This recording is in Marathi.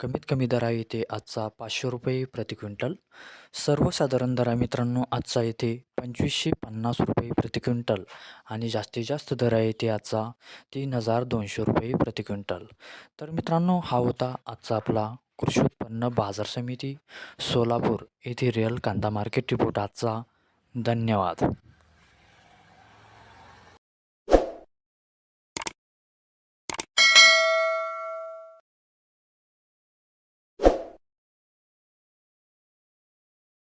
कमीत कमी दरा येते आजचा पाचशे रुपये प्रति क्विंटल. सर्वसाधारण दरा मित्रांनो आजचा येते पंचवीसशे पन्नास रुपये प्रति क्विंटल आणि जास्तीत जास्त दरा येते आजचा तीन हजार दोनशे रुपये प्रति क्विंटल. तर मित्रांनो हा होता आजचा आपला कृषी उत्पन्न बाजार समिती सोलापूर येथे रिअल कांदा मार्केट रिपोर्ट आजचा. धन्यवाद.